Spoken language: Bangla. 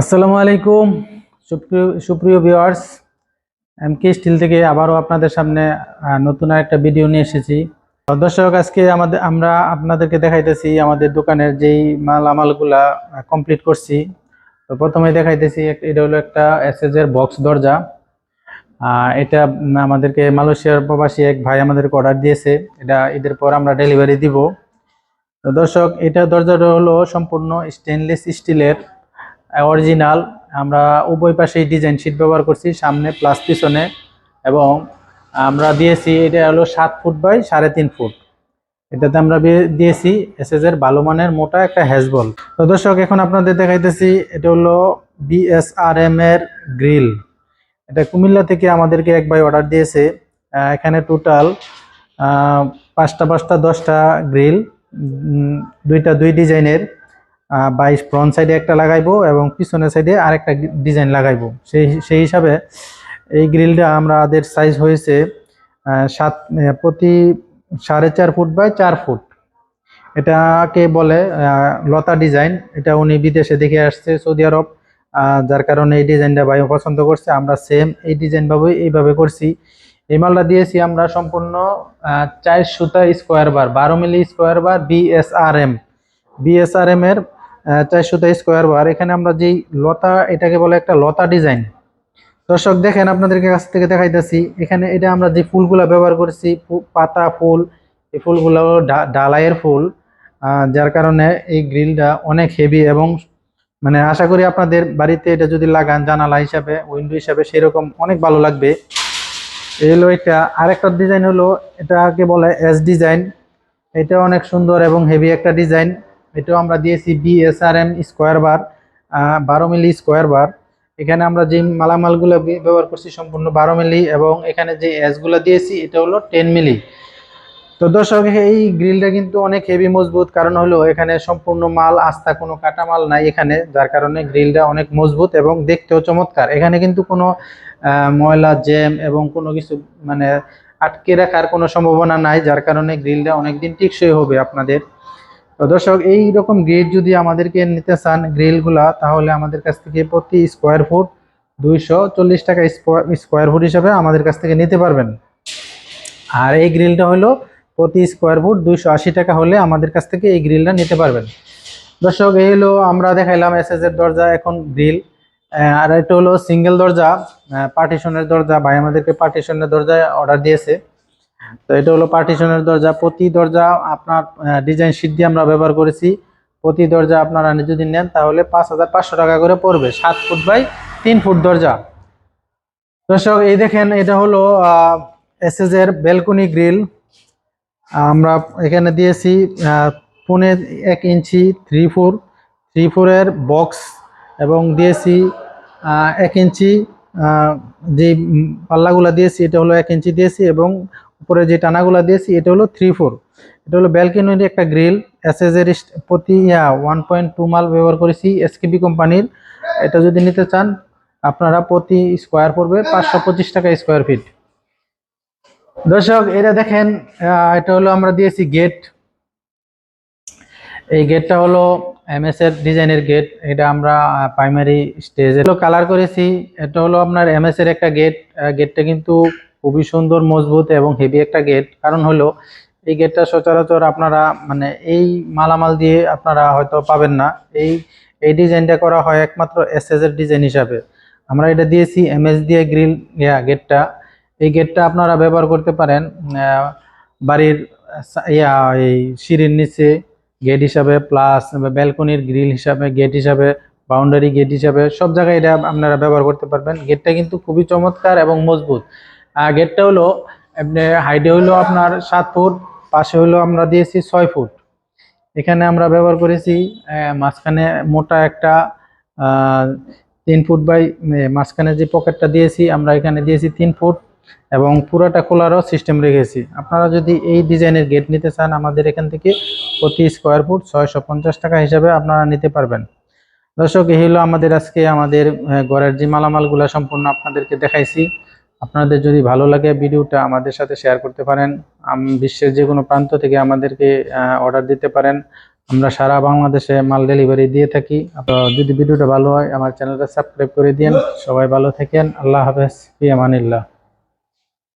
আসসালামু আলাইকুম, সুপ্রিয় সুপ্রিয় ভিউয়ার্স এমকে স্টিল থেকে আবারও আপনাদের সামনে নতুন একটা ভিডিও নিয়ে এসেছি। দর্শক, আজকে আমাদের, আমরা আপনাদেরকে দেখাইতেছি আমাদের দোকানের যেই মাল, আমালগুলা কমপ্লিট করছি। তো প্রথমে দেখাইতেছি এটা হলো একটা এসএস এর বক্স দরজা। এটা আমাদেরকে মালয়েশিয়ার প্রবাসী এক ভাই আমাদেরকে অর্ডার দিয়েছে। এটা ঈদের পর আমরা ডেলিভারি দিব। তো দর্শক, এটা দরজাটা হলো সম্পূর্ণ স্টেনলেস স্টিলের অরিজিনাল আমরা উভয় পাশেই ডিজাইন শিট ব্যবহার করছি, সামনে প্লাস পিছনে, এবং আমরা দিয়েছি, এটা হলো সাত ফুট বাই সাড়ে তিন ফুট এটাতে আমরা দিয়েছি এসএস এর ভালো মানের মোটা একটা হ্যাজবল তো দর্শক, এখন আপনাদের দেখাইতেছি, এটা হলো বিএসআরএম এর গ্রিল এটা কুমিল্লা থেকে আমাদেরকে এক ভাই অর্ডার দিয়েছে এখানে টোটাল পাঁচটা পাঁচটা, দশটা গ্রিল দুইটা, দুই ডিজাইনের বাইশ ফ্রন্ট সাইডে একটা লাগাইবো এবং পিছনের সাইডে আরেকটা ডিজাইন লাগাইবো। সেই সেই হিসাবে এই গ্রিলটা আমাদের সাইজ হয়েছে সাত প্রতি সাড়ে চার ফুট বাই চার ফুট এটাকে বলে? লতা ডিজাইন এটা উনি বিদেশে দেখে আসছে, সৌদি আরব। যার কারণে এই ডিজাইনটা ভাই পছন্দ করছে। আমরা সেম এই ডিজাইন ভাবে এইভাবে করছি। এই মালটা দিয়েছি আমরা সম্পূর্ণ চার সুতা স্কোয়ার বার বারো milli square bar BSRM BSRM এর আহ, চার স্কোয়ার বার এখানে আমরা যেই লতা এটাকে বলে একটা লতা ডিজাইন দর্শক দেখেন আপনাদেরকে কাছ থেকে দেখাইতেছি। এখানে এটা আমরা যে ফুলগুলা ব্যবহার করেছি পাতা ফুল এই ফুলগুলো হলো ডালাইয়ের ফুল। যার কারণে এই গ্রিলটা অনেক হেভি এবং মানে আশা করি আপনাদের বাড়িতে এটা যদি লাগান জানালা হিসাবে উইন্ডো হিসাবে সেরকম অনেক ভালো লাগবে। এই হলো এটা আরেকটা ডিজাইন হলো এটাকে বলে এস ডিজাইন এটা অনেক সুন্দর এবং হেভি একটা ডিজাইন এটাও আমরা দিয়েছি বিএসআরএম স্কোয়ার বার বারো মিলি স্কোয়ার বার এখানে আমরা যে মালামালগুলো ব্যবহার করছি সম্পূর্ণ বারো মিলি এবং এখানে যে এসগুলো দিয়েছি, এটা হলো টেন মিলি। তো দর্শক, এই গ্রিলটা কিন্তু অনেক হেভি মজবুত। কারণ হলো, এখানে সম্পূর্ণ মাল আস্থা কোনো কাটা মাল নাই এখানে, যার কারণে গ্রিলটা অনেক মজবুত এবং দেখতেও চমৎকার। এখানে কিন্তু কোনো ময়লা, জ্যাম এবং কোনো কিছু মানে আটকে রাখার কোনো সম্ভাবনা নাই, যার কারণে গ্রিলটা অনেকদিন টিকসই হবে আপনাদের। দর্শক এই রকম গ্রিল যদি আমাদেরকে নিতে চান গ্রিলগুলা, তাহলে আমাদের কাছ থেকে প্রতি স্কোয়ার ফুট দুইশো চল্লিশ টাকা স্কোয়ার ফুট হিসাবে আমাদের কাছ থেকে নিতে পারবেন। আর এই গ্রিলটা হলো প্রতি স্কোয়ার ফুট দুইশো আশি টাকা হলে আমাদের কাছ থেকে এই গ্রিলটা নিতে পারবেন। দর্শক, এই হলো আমরা দেখাইলাম এসএস এর দরজা, এখন গ্রিল। আর এটা হলো সিঙ্গেল দরজা পার্টিশনের দরজা, ভাই আমাদেরকে পার্টিশনের দরজায় অর্ডার দিয়েছে। তো এটা হলো পার্টিশনের দরজা। প্রতি দরজা আপনার ডিজাইন শিট দিয়ে আমরা ব্যবহার করেছি। প্রতি দরজা আপনারা যদি নেন তাহলে পাঁচ হাজার পাঁচশো টাকা করে পড়বে। সাত ফুট বাই তিন ফুট দরজা। দর্শক, এই দেখেন, এটা হলো এসএস এর বেলকনি গ্রিল আমরা এখানে দিয়েছি পুনে এক ইঞ্চি থ্রি ফোর থ্রি ফোরের বক্স এবং দিয়েছি এক ইঞ্চি যে পাল্লাগুলো দিয়েছি, এটা হলো এক ইঞ্চি দিয়েছি এবং উপরে যে টানাগুলা দিয়েছি, এটা হলো থ্রি ফোর এটা হলো ব্যালকনির একটা গ্রিল ইস্ট- প্রতি ওয়ান পয়েন্ট টু মাল ব্যবহার করেছি এসকেবি কোম্পানির এটা যদি নিতে চান, আপনারা প্রতি স্কোয়ার পড়বে পাঁচশো পঁচিশ টাকা স্কোয়ার ফিট দর্শক, এটা দেখেন এটা হলো আমরা দিয়েছি গেট এই গেটটা হলো এমএস এর ডিজাইনের গেট এটা আমরা প্রাইমারি স্টেজে কালার করেছি। এটা হলো আপনার এমএস এর একটা গেট গেটটা কিন্তু খুবই সুন্দর, মজবুত এবং হেভি একটা গেট কারণ হলো, এই গেটটা সচরাচর আপনারা মানে এই মালামাল দিয়ে আপনারা হয়তো পাবেন না। এই এই ডিজাইনটা করা হয় একমাত্র এসএস এর ডিজাইন হিসাবে। আমরা এটা দিয়েছি এমএস দিয়ে গ্রিল ইয়া গেটটা এই গেটটা আপনারা ব্যবহার করতে পারেন বাড়ির, ইয়া, এই সিঁড়ির নিচে গেট হিসাবে প্লাস ব্যালকনির গ্রিল হিসাবে গেট হিসাবে বাউন্ডারি গেট হিসাবে, সব জায়গায় এটা আপনারা ব্যবহার করতে পারবেন। গেটটা কিন্তু খুবই চমৎকার এবং মজবুত। গেটটা হলো হাইটে হলো আপনার সাত ফুট, পাশে হলো আমরা দিয়েছি ছয় ফুট। এখানে আমরা ব্যবহার করেছি মাঝখানে মোটা একটা তিন ফুট বাই মাঝখানে যে পকেটটা দিয়েছি, আমরা এখানে দিয়েছি তিন ফুট এবং পুরোটা খোলারও সিস্টেম রেখেছি। আপনারা যদি এই ডিজাইনের গেট নিতে চান, আমাদের এখান থেকে প্রতি স্কোয়ার ফুট ছয়শো পঞ্চাশ টাকা হিসাবে আপনারা নিতে পারবেন। দর্শক, এই হলো আমাদের আজকে আমাদের ঘরের যে মালামালগুলো সম্পূর্ণ আপনাদেরকে দেখাইছি। আপনাদের যদি ভালো লাগে ভিডিওটা আমাদের সাথে শেয়ার করতে পারেন। বিশ্বের যে কোনো প্রান্ত থেকে আমাদেরকে অর্ডার দিতে পারেন। আমরা সারা বাংলাদেশে মাল ডেলিভারি দিয়ে থাকি। যদি ভিডিওটা ভালো হয়, আমার চ্যানেলটা সাবস্ক্রাইব করে দিন সবাই ভালো থাকেন। আল্লাহ হাফেজ। ফি আমানিল্লাহ।